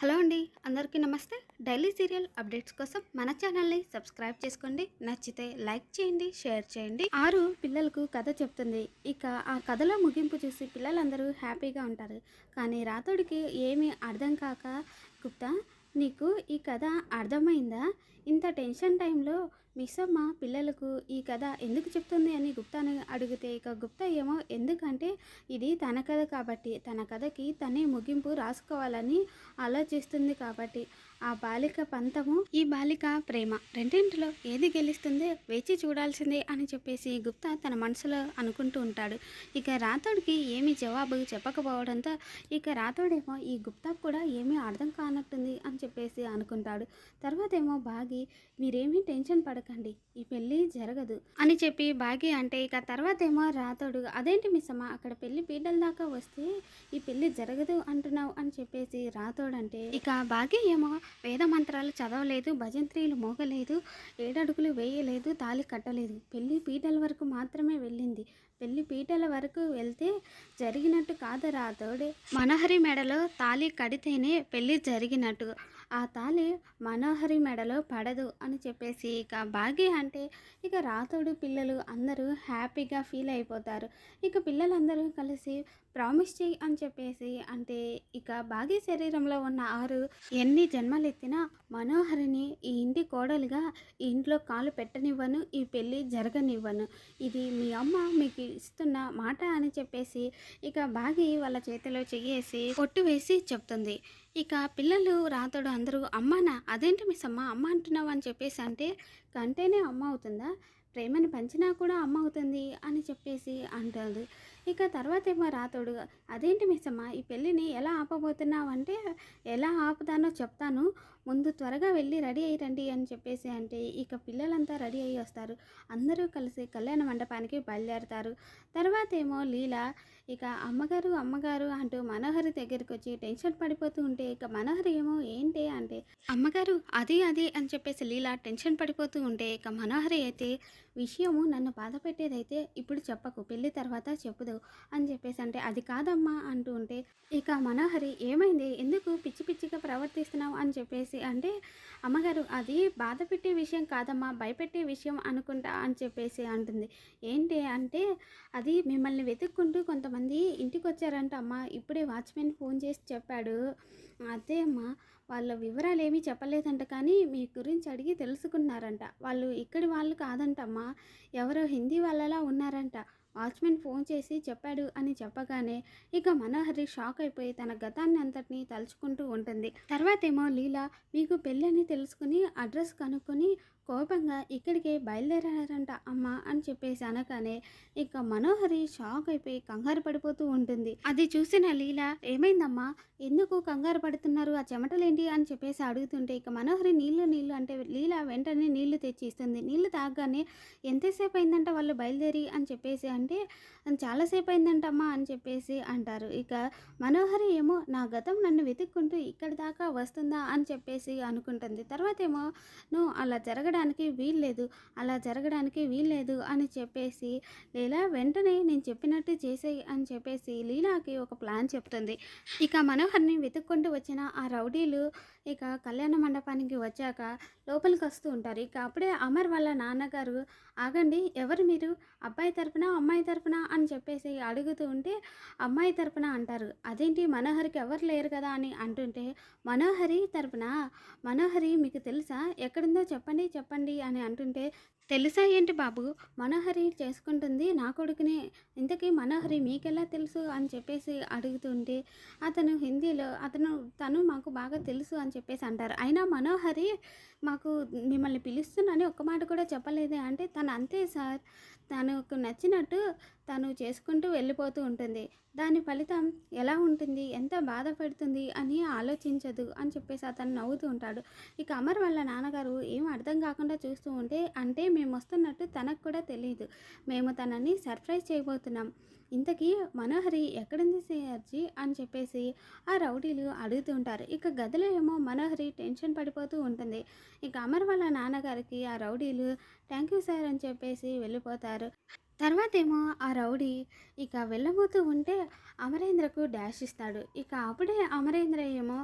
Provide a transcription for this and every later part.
Hello అండి అందరికీ నమస్తే. డైలీ సీరియల్ అప్డేట్స్ కోసం మన ఛానల్ని సబ్స్క్రైబ్ చేసుకోండి. నచ్చితే లైక్ చేయండి షేర్ చేయండి. ఆరు పిల్లలకు కథ చెప్తుంది. ఇక ఆ కథలో ముగింపు చూసి పిల్లలందరూ హ్యాపీగా ఉంటారు. కానీ రాతోడికి ఏమీ అర్థం కాక గుప్తా నీకు ఈ కథ అర్థమైందా? ఇంత టెన్షన్ టైంలో మిస్సమ్మ పిల్లలకు ఈ కథ ఎందుకు చెప్తుంది అని గుప్తాను అడిగితే ఇక గుప్తా ఏమో ఎందుకంటే ఇది తన కథ కాబట్టి తన కథకి తనే ముగింపు రాసుకోవాలని ఆలోచిస్తుంది కాబట్టి ఆ బాలిక పంతము ఈ బాలిక ప్రేమ రెండింటిలో ఏది గెలుస్తుందో వేచి చూడాల్సిందే అని చెప్పేసి గుప్తా తన మనసులో అనుకుంటూ ఉంటాడు. ఇక రాతోడికి ఏమీ జవాబు చెప్పకపోవడంతో ఇక రాతోడేమో ఈ గుప్తా కూడా ఏమీ అర్థం కానట్టుంది అని చెప్పేసి అనుకుంటాడు. తర్వాత ఏమో బాగి మీరేమీ టెన్షన్ పడకండి ఈ పెళ్ళి జరగదు అని చెప్పి బాగి అంటే ఇక తర్వాత ఏమో రాతోడు అదేంటి మిస్సమ్మ అక్కడ పెళ్ళి పీటల దాకా వస్తే ఈ పెళ్ళి జరగదు అంటున్నావు అని చెప్పేసి రాతోడంటే ఇక బాగి ఏమో వేద మంత్రాలు చదవలేదు భజంత్రీలు మోగలేదు ఏడడుగులు వేయలేదు తాళి కట్టలేదు. పెళ్ళి పీటల వరకు మాత్రమే వెళ్ళింది. పెళ్ళి పీటల వరకు వెళ్తే జరిగినట్టు కాదు తోడే మనోహరి మెడలో తాళి కడితేనే పెళ్ళి జరిగినట్టు. ఆ తాళి మనోహరి మెడలో పడదు అని చెప్పేసి ఇక భాగ్య అంటే ఇక రాతోడు పిల్లలు అందరూ హ్యాపీగా ఫీల్ అయిపోతారు. ఇక పిల్లలందరూ కలిసి ప్రామిస్ చేయి అని చెప్పేసి అంటే ఇక భాగ్య శరీరంలో ఉన్న ఆరు ఎన్ని జన్మలెత్తినా మనోహరిని ఈ ఇంటి కోడలుగా ఈ ఇంట్లో కాలు పెట్టనివ్వను ఈ పెళ్ళి జరగనివ్వను. ఇది మీ అమ్మ మీకు ఇస్తున్న మాట అని చెప్పేసి ఇక బాగి వాళ్ళ చేతిలో చెయ్యేసి కొట్టు వేసి చెప్తుంది. ఇక పిల్లలు రాతోడు అందరూ అమ్మానా అదేంటి మిస్ అమ్మ అమ్మ అంటున్నావు అని చెప్పేసి అంటే కంటేనే అమ్మ అవుతుందా? ప్రేమని పంచినా కూడా అమ్మ అవుతుంది అని చెప్పేసి అంటాడు ఇక తర్వాత ఏమో రాతోడు అదేంటి మిస్ అమ్మ ఈ పెళ్ళిని ఎలా ఆపబోతున్నావు అంటే ఎలా ఆపుతానో చెప్తాను. ముందు త్వరగా వెళ్ళి రెడీ అయ్యి రండి అని చెప్పేసి అంటే ఇక పిల్లలంతా రెడీ అయ్యి వస్తారు. అందరూ కలిసి కళ్యాణ మండపానికి బయలుదేరుతారు. తర్వాత ఏమో లీల ఇక అమ్మగారు అమ్మగారు అంటూ మనోహరి దగ్గరికి వచ్చి టెన్షన్ పడిపోతూ ఉంటే ఇక మనోహరి ఏమో ఏంటి అంటే అమ్మగారు అది అది అని చెప్పేసి లీల టెన్షన్ పడిపోతూ ఉంటే ఇక మనోహరి అయితే విషయము నన్ను బాధ పెట్టేదైతే ఇప్పుడు చెప్పకు పెళ్ళి తర్వాత చెప్పుదు అని చెప్పేసి అంటే అది కాదమ్మా అంటూ ఉంటే ఇక మనోహరి ఏమైంది? ఎందుకు పిచ్చి పిచ్చిగా ప్రవర్తిస్తున్నావు అని చెప్పేసి అంటే అమ్మగారు అది బాధ పెట్టే విషయం కాదమ్మా భయపెట్టే విషయం అనుకుంటా అని చెప్పేసి అంటుంది. ఏంటి అంటే అది మిమ్మల్ని వెతుక్కుంటూ కొంతమంది ఇంటికి వచ్చారంట అమ్మ. ఇప్పుడే వాచ్మెన్ ఫోన్ చేసి చెప్పాడు. అదే అమ్మా వాళ్ళ వివరాలు ఏమీ చెప్పలేదంట కానీ మీ గురించి అడిగి తెలుసుకున్నారంట. వాళ్ళు ఇక్కడి వాళ్ళు కాదంటమ్మా. ఎవరో హిందీ వాళ్ళలా ఉన్నారంట. వాచ్మెన్ ఫోన్ చేసి చెప్పాడు అని చెప్పగానే ఇక మనోహరి షాక్ అయిపోయి తన గతాన్ని అంతటినీ తలుచుకుంటూ ఉంటుంది. తర్వాత ఏమో లీల మీకు పెళ్ళని తెలుసుకుని అడ్రస్ కనుక్కొని కోపంగా ఇక్కడికే బయలుదేరారంట అమ్మ అని చెప్పేసి అనగానే ఇక మనోహరి షాక్ అయిపోయి కంగారు పడిపోతూ ఉంటుంది. అది చూసిన లీల ఏమైందమ్మా? ఎందుకు కంగారు పడుతున్నారు? ఆ చెమటలేంటి? అని చెప్పేసి అడుగుతుంటే ఇక మనోహరి నీళ్ళు నీళ్ళు అంటే లీల వెంటనే నీళ్ళు తెచ్చి ఇస్తుంది. నీళ్ళు తాగగానే ఎంతసేపు అయిందంట వాళ్ళు బయలుదేరి? అని చెప్పేసి అంటే చాలాసేపు అయిందంటమ్మా అని చెప్పేసి అంటారు. ఇక మనోహరి ఏమో నా గతం నన్ను వెతుక్కుంటూ ఇక్కడి దాకా వస్తుందా అని చెప్పేసి అనుకుంటుంది. తర్వాత ఏమో నువ్వు అలా జరగడానికి వీల్లేదు అలా జరగడానికి వీల్లేదు అని చెప్పేసి లీలా వెంటనే నేను చెప్పినట్టు చేసేయి అని చెప్పేసి లీలాకి ఒక ప్లాన్ చెప్తుంది. ఇక మనోహర్ని వెతుక్కుంటూ వచ్చిన ఆ రౌడీలు ఇక కళ్యాణ మండపానికి వచ్చాక లోపలికి వస్తూ ఉంటారు. ఇక అప్పుడే అమర్ వాళ్ళ నాన్నగారు ఆగండి ఎవరు మీరు? అబ్బాయి తరపున అమ్మాయి అమ్మాయి తరపున అని చెప్పేసి అడుగుతూ ఉంటే అమ్మాయి తరపున అంటారు. అదేంటి? మనోహరికి ఎవరు లేరు కదా అని అంటుంటే మనోహరి తరపున? మనోహరి మీకు తెలుసా? ఎక్కడుందో చెప్పండి చెప్పండి అని అంటుంటే తెలుసా ఏంటి బాబు? మనోహరి చేసుకుంటుంది నా కొడుకునే. ఇంతకీ మనోహరి మీకెలా తెలుసు? అని చెప్పేసి అడుగుతుంటే అతను హిందీలో అతను తను మాకు బాగా తెలుసు అని చెప్పేసి అంటారు. అయినా మనోహరి మాకు మిమ్మల్ని పిలుస్తున్నాని ఒక్క మాట కూడా చెప్పలేదే. అంటే తను అంతే సార్. తనకు నచ్చినట్టు తను చేసుకుంటూ వెళ్ళిపోతూ ఉంటుంది. దాని ఫలితం ఎలా ఉంటుంది? ఎంత బాధపడుతుంది అని ఆలోచించదు అని చెప్పేసి అతను నవ్వుతూ ఉంటాడు. ఇక అమర్ వాళ్ళ నాన్నగారు ఏం అర్థం కాకుండా చూస్తూ ఉంటే అంటే మేము వస్తున్నట్టు తనకు కూడా తెలియదు. మేము తనని సర్ప్రైజ్ చేయబోతున్నాం. ఇంతకీ మనోహరి ఎక్కడుంది సేర్జీ అని చెప్పేసి ఆ రౌడీలు అడుగుతూ ఉంటారు. ఇక గదిలో ఏమో మనోహరి టెన్షన్ పడిపోతూ ఉంటుంది. ఇక అమర్ వాళ్ళ నాన్నగారికి ఆ రౌడీలు థ్యాంక్ యూ సార్ అని చెప్పేసి వెళ్ళిపోతారు. తర్వాత ఏమో ఆ రౌడీ ఇక వెళ్ళబోతూ ఉంటే అమరేంద్రకు డాష్ ఇస్తాడు. ఇక అప్పుడే అమరేంద్ర ఏమో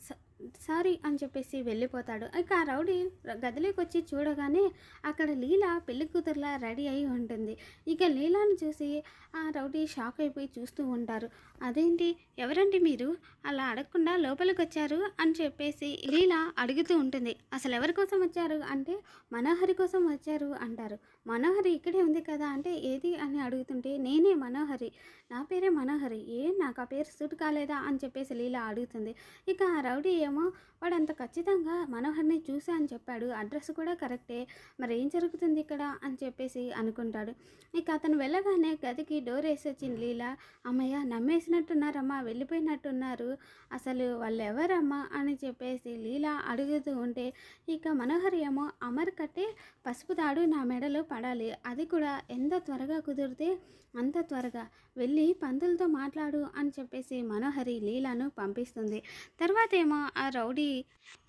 "స- సారీ అని చెప్పేసి వెళ్ళిపోతాడు. ఇక ఆ రౌడీ గదిలోకి వచ్చి చూడగానే అక్కడ లీల పెళ్ళి కూతురులా రెడీ అయి ఉంటుంది. ఇక లీలాను చూసి ఆ రౌడీ షాక్ అయిపోయి చూస్తూ ఉంటారు. అదేంటి? ఎవరండి మీరు? అలా అడగకుండా లోపలికి వచ్చారు అని చెప్పేసి లీల అడుగుతూ ఉంటుంది. అసలు ఎవరి కోసం వచ్చారు? అంటే మనోహరి కోసం వచ్చారు అంటారు. మనోహరి ఇక్కడే ఉంది కదా అంటే ఏది? అని అడుగుతుంటే నేనే మనోహరి. నా పేరే మనోహరి. ఏ నాకు ఆ పేరు సూట్ కాలేదా? అని చెప్పేసి లీల అడుగుతుంది. ఇక ఆ రౌడీ ఏమో వాడు అంత ఖచ్చితంగా మనోహర్ని చూసా అని చెప్పాడు. అడ్రస్ కూడా కరెక్టే. మరి ఏం జరుగుతుంది ఇక్కడ? అని చెప్పేసి అనుకుంటాడు. ఇక అతను వెళ్ళగానే గదికి డోర్ వేసి వచ్చింది లీల. అమ్మయ్య నమ్మేసినట్టున్నారమ్మా వెళ్ళిపోయినట్టున్నారు. అసలు వాళ్ళు ఎవరమ్మా అని చెప్పేసి లీల అడుగుతూ ఉంటే ఇక మనోహర్ ఏమో అమర్ కట్టే పసుపు తాడు నా మెడలో పడాలి. అది కూడా ఎంత త్వరగా కుదిరితే అంత త్వరగా వెళ్ళి పంతులతో మాట్లాడు అని చెప్పేసి మనోహరి లీలను పంపిస్తుంది. తర్వాత ఏమో ఆ రౌడీ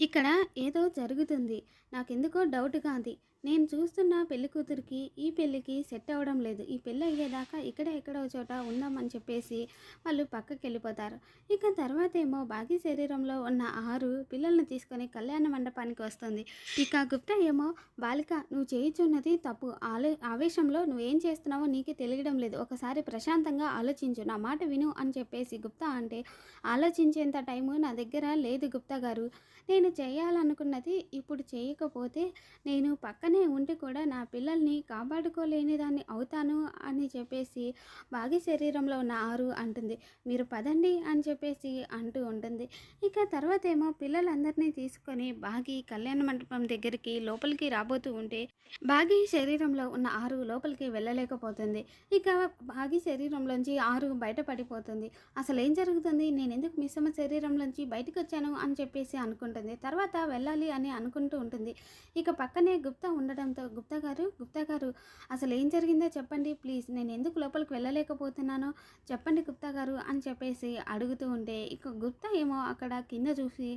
ఇక్కడ ఏదో జరుగుతుంది. నాకెందుకో డౌట్గా ఉంది. నేను చూస్తున్న పెళ్ళి కూతురికి ఈ పెళ్ళికి సెట్ అవ్వడం లేదు. ఈ పెళ్ళి అయ్యేదాకా ఇక్కడ ఎక్కడో చోట ఉందామని చెప్పేసి వాళ్ళు పక్కకి వెళ్ళిపోతారు ఇక తర్వాత ఏమో బాగీ శరీరంలో ఉన్న ఆరు పిల్లల్ని తీసుకొని కళ్యాణ మండపానికి వస్తుంది. ఇక గుప్తా ఏమో బాలిక నువ్వు చేయించున్నది తప్పు. ఆలో ఆవేశంలో నువ్వేం చేస్తున్నావో నీకే తెలియడం లేదు. ఒకసారి ప్రశాంతంగా ఆలోచించు. నా మాట విను అని చెప్పేసి గుప్తా అంటే ఆలోచించేంత టైము నా దగ్గర లేదు గుప్తా గారు. నేను చేయాలనుకున్నది ఇప్పుడు చేయకపోతే నేను పక్కనే ఉండి కూడా నా పిల్లల్ని కాపాడుకోలేని దాన్ని అవుతాను అని చెప్పేసి బాగి శరీరంలో ఉన్న ఆరు అంటుంది. మీరు పదండి అని చెప్పేసి అంటూ ఉంటుంది. ఇక తర్వాత ఏమో పిల్లలందరినీ తీసుకొని బాగి కళ్యాణ మండపం దగ్గరికి లోపలికి రాబోతూ ఉంటే బాగి శరీరంలో ఉన్న ఆరు లోపలికి వెళ్ళలేకపోతుంది. ఇక భాగి శరీరంలోంచి ఆరు బయటపడిపోతుంది అసలు ఏం జరుగుతుంది? నేను ఎందుకు మిశ్రమ శరీరంలోంచి బయటకు వచ్చాను అని చెప్పేసి అనుకుంటుంది. తర్వాత వెళ్ళాలి అని అనుకుంటూ ఉంటుంది. ఇక పక్కనే గుప్తా ఉండడంతో గుప్తా గారు గుప్తా గారు అసలు ఏం జరిగిందో చెప్పండి ప్లీజ్. నేను ఎందుకు లోపలికి వెళ్ళలేకపోతున్నానో చెప్పండి గుప్తా గారు అని చెప్పేసి అడుగుతూ ఉంటే ఇక గుప్తా ఏమో అక్కడ కింద చూసి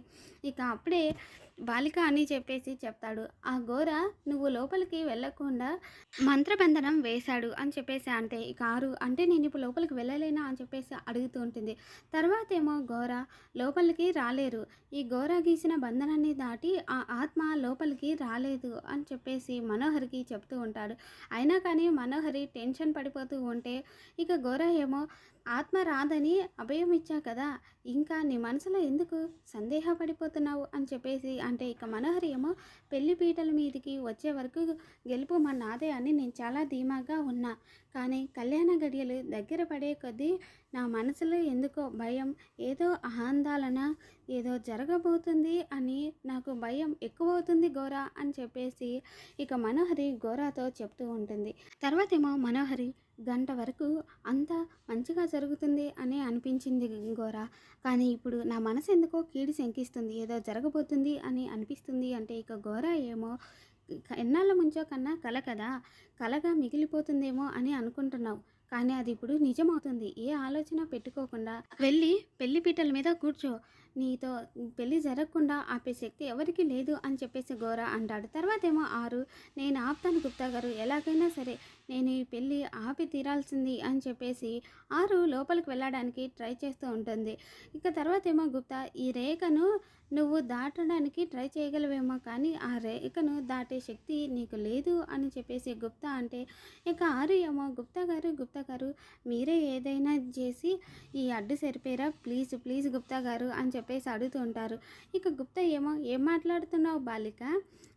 ఇక అప్పుడే బాలిక అని చెప్పేసి చెప్తాడు. ఆ గోర నువ్వు లోపలికి వెళ్ళకుండా మంత్రబంధనం వేశాడు అని చెప్పేసి అంటే ఇక అంటే నేను ఇప్పుడు లోపలికి వెళ్ళలేనా అని చెప్పేసి అడుగుతూ ఉంటుంది. తర్వాత ఏమో గోర లోపలికి రాలేరు. ఈ గోర గీసిన బంధనాన్ని దాటి ఆ ఆత్మ లోపలికి రాలేదు అని చెప్పేసి మనోహరికి చెప్తూ ఉంటాడు. అయినా కానీ మనోహరి టెన్షన్ పడిపోతూ ఉంటే ఇక గోర ఏమో ఆత్మ రాదని అభయం ఇచ్చా కదా ఇంకా నీ మనసులో ఎందుకు సందేహపడిపోతున్నావు అని చెప్పేసి అంటే ఇక మనోహరి ఏమో పెళ్ళి పీటల మీదకి వచ్చే వరకు గెలుపు మా నాదే అని నేను చాలా ధీమాగా ఉన్నా. కానీ కళ్యాణ గడియలు దగ్గర పడే కొద్దీ నా మనసులో ఎందుకో భయం ఏదో ఆందోళన ఏదో జరగబోతుంది అని నాకు భయం ఎక్కువ అవుతుంది గోరా అని చెప్పేసి ఇక మనోహరి గోరాతో చెప్తూ ఉంటుంది. తర్వాత ఏమో మనోహరి గంట వరకు అంతా మంచిగా జరుగుతుంది అని అనిపించింది గోరా కానీ ఇప్పుడు నా మనసు ఎందుకో కీడి శంకిస్తుంది ఏదో జరగబోతుంది అని అనిపిస్తుంది అంటే ఇక ఘోర ఏమో ఎన్నాళ్ళ ముంచో కన్నా కల కదా కలగా మిగిలిపోతుందేమో అని అనుకుంటున్నావు. కానీ అది ఇప్పుడు నిజమవుతుంది ఏ ఆలోచన పెట్టుకోకుండా వెళ్ళి పెళ్ళి పీటల మీద కూర్చో. నీతో పెళ్ళి జరగకుండా ఆపే శక్తి ఎవరికి లేదు అని చెప్పేసి గోరా అంటాడు. తర్వాత ఏమో ఆరు నేను ఆపుతాను గుప్తా గారు ఎలాగైనా సరే నేను ఈ పెళ్ళి ఆపి తీరాల్సింది అని చెప్పేసి ఆరు లోపలికి వెళ్ళడానికి ట్రై చేస్తూ ఉంటుంది. ఇక తర్వాత ఏమో గుప్తా ఈ రేఖను నువ్వు దాటడానికి ట్రై చేయగలవేమో కానీ ఆ రేఖను దాటే శక్తి నీకు లేదు అని చెప్పేసి గుప్తా అంటే ఇక ఆరు ఏమో గుప్తా గారు గుప్తా గారు మీరే ఏదైనా చేసి ఈ అడ్డు సరిపోయారా? ప్లీజ్ ప్లీజ్ గుప్తా గారు అని చెప్పేసి అడుగుతూ ఉంటారు. ఇక గుప్తా ఏమో ఏం మాట్లాడుతున్నావు బాలిక?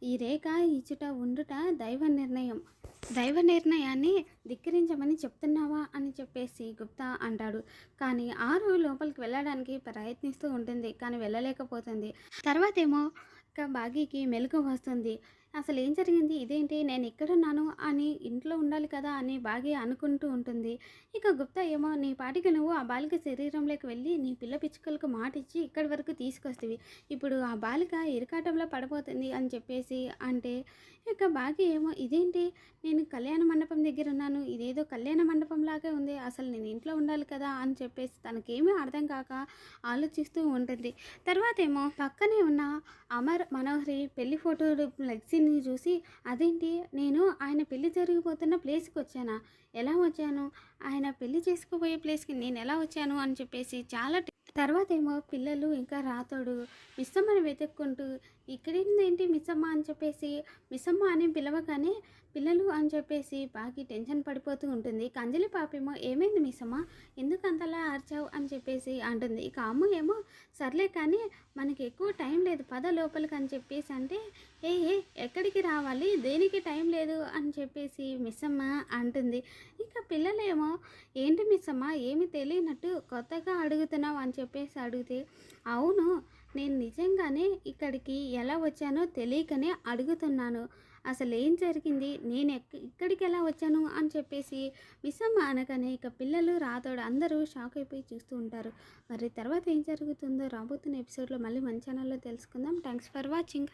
ఈ రేఖ ఇచ్చుట ఉండుట దైవ నిర్ణయం. దైవ నిర్ణయాన్ని ధిక్కరించమని చెప్తున్నావా? అని చెప్పేసి గుప్తా అంటాడు. కానీ ఆరు లోపలికి వెళ్ళడానికి ప్రయత్నిస్తూ ఉంటుంది కానీ వెళ్ళలేకపోతుంది. తర్వాత ఏమో ఇక బాగీకి మెలకు వస్తుంది. అసలు ఏం జరిగింది? ఇదేంటి? నేను ఎక్కడున్నాను అని ఇంట్లో ఉండాలి కదా అని బాగా అనుకుంటూ ఉంటుంది. ఇక గుప్తా ఏమో నీ పాటికి నువ్వు ఆ బాలిక శరీరంలోకి వెళ్ళి నీ పిల్ల పిచ్చుకలకు మాట ఇచ్చి ఇక్కడి వరకు తీసుకొస్తేవి. ఇప్పుడు ఆ బాలిక ఇరకాటంలో పడిపోతుంది అని చెప్పేసి అంటే ఇక బాగా ఏమో ఇదేంటి? నేను కళ్యాణ మండపం దగ్గర ఉన్నాను. ఇదేదో కళ్యాణ మండపం లాగే ఉంది. అసలు నేను ఇంట్లో ఉండాలి కదా అని చెప్పేసి తనకేమీ అర్థం కాక ఆలోచిస్తూ ఉంటుంది. తర్వాత ఏమో పక్కనే ఉన్న అమర్ మనోహరి పెళ్ళి ఫోటో ఫ్లెక్సీని చూసి అదేంటి? నేను ఆయన పెళ్ళి జరిగిపోతున్న ప్లేస్కి వచ్చానా? ఎలా వచ్చాను? ఆయన పెళ్ళి చేసుకుపోయే ప్లేస్కి నేను ఎలా వచ్చాను? అని చెప్పేసి చాలా తర్వాత ఏమో పిల్లలు ఇంకా రాతోడు మిస్సమ్మని వెతుక్కుంటూ ఇక్కడేంటి మిస్సమ్మ అని చెప్పేసి మిస్సమ్మ అని పిలవగానే పిల్లలు అని చెప్పేసి బాగా టెన్షన్ పడిపోతూ ఉంటుంది. కంజలి పాపేమో ఏమైంది మిస్సమ్మ? ఎందుకు అంతలా ఆర్చావు అని చెప్పేసి అంటుంది. ఇక అమ్మ ఏమో సర్లే కానీ మనకి ఎక్కువ టైం లేదు పద లోపలికి అని చెప్పేసి అంటే ఏ ఏ ఎక్కడికి రావాలి? దేనికి టైం లేదు? అని చెప్పేసి మిస్సమ్మ అంటుంది. ఇక పిల్లలేమో ఏంటి మిస్సమ్మ? ఏమి తెలియనట్టు కొత్తగా అడుగుతున్నావు అని చెప్పేసి అడిగితే అవును నేను నిజంగానే ఇక్కడికి ఎలా వచ్చానో తెలియకనే అడుగుతున్నాను. అసలు ఏం జరిగింది? నేను ఎక్క ఇక్కడికి ఎలా వచ్చాను? అని చెప్పేసి మిస్సమ్మ అనగానే ఇక పిల్లలు రాతోడు అందరూ షాక్ అయిపోయి చూస్తూ ఉంటారు. మరి తర్వాత ఏం జరుగుతుందో రాబోతున్న ఎపిసోడ్లో మళ్ళీ మన ఛానల్లో తెలుసుకుందాం. Thanks for watching.